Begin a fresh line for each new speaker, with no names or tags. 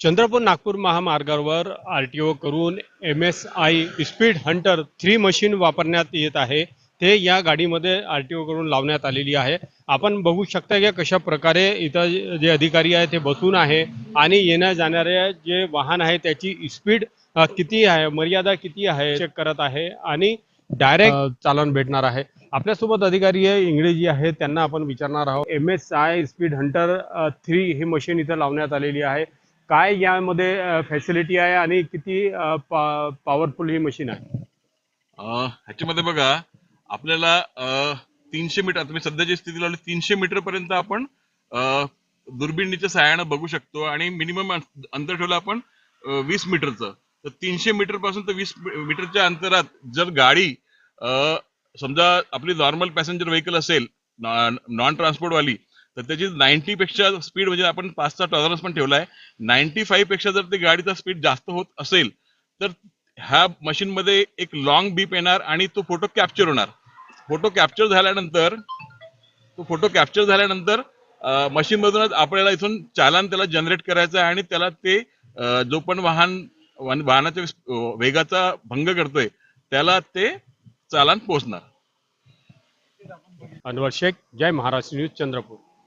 चंद्रपूर नागपूर महामार्गावर R T O करून M S I speed hunter three machine वापरण्यात येत आहे. ते या गाडीमध्ये आर टी ओ करून लावण्यात आलेली आहे. आपण बघू शकता की कशा प्रकारे इथं जे अधिकारी आहे ते बसून आहे आणि येण्या जाणाऱ्या जे वाहन आहे त्याची स्पीड किती आहे मर्यादा किती आहे चेक करत आहे आणि डायरेक्ट चालन भेटणार आहे. आपल्यासोबत अधिकारी आहे इंग्रजी आहे त्यांना आपण विचारणार आहोत. M S I speed hunter three he machine इथं लावण्यात आलेली आहे. काय यामध्ये फॅसिलिटी आहे आणि किती पॉवरफुल ही मशीन आहे?
ह्याच्यामध्ये बघा आपल्याला तीनशे मीटर तुम्ही सध्याची स्थिती लावली तीनशे मीटर पर्यंत आपण दुर्बिणीच्या सहाय्यानं बघू शकतो आणि मिनिमम अंतर ठेवलं आपण वीस मीटरचं. तर तीनशे मीटरपासून तर वीस मीटरच्या अंतरात जर गाडी समजा आपली नॉर्मल पॅसेंजर व्हेकल असेल नॉन ट्रान्सपोर्ट वाली तर त्याची नाईन्टी पेक्षा स्पीड म्हणजे आपण पाचचा टॉलरन्स पण ठेवलाय. नाईन्टी फाईव्हपेक्षा जर ते गाडीचा स्पीड जास्त होत असेल तर ह्या मशीन मध्ये एक लॉंग बीप येणार आणि तो फोटो कॅप्चर होणार. फोटो कॅप्चर झाल्यानंतर तो फोटो कॅप्चर झाल्यानंतर मशीन मधूनच आपल्याला इथून चालान त्याला जनरेट करायचं आहे आणि त्याला ते जो पण वाहन वाहनाच्या वेगाचा भंग करतोय त्याला ते चालान पोहोचणार.
अनवर शेख जय महाराष्ट्र न्यूज चंद्रपूर.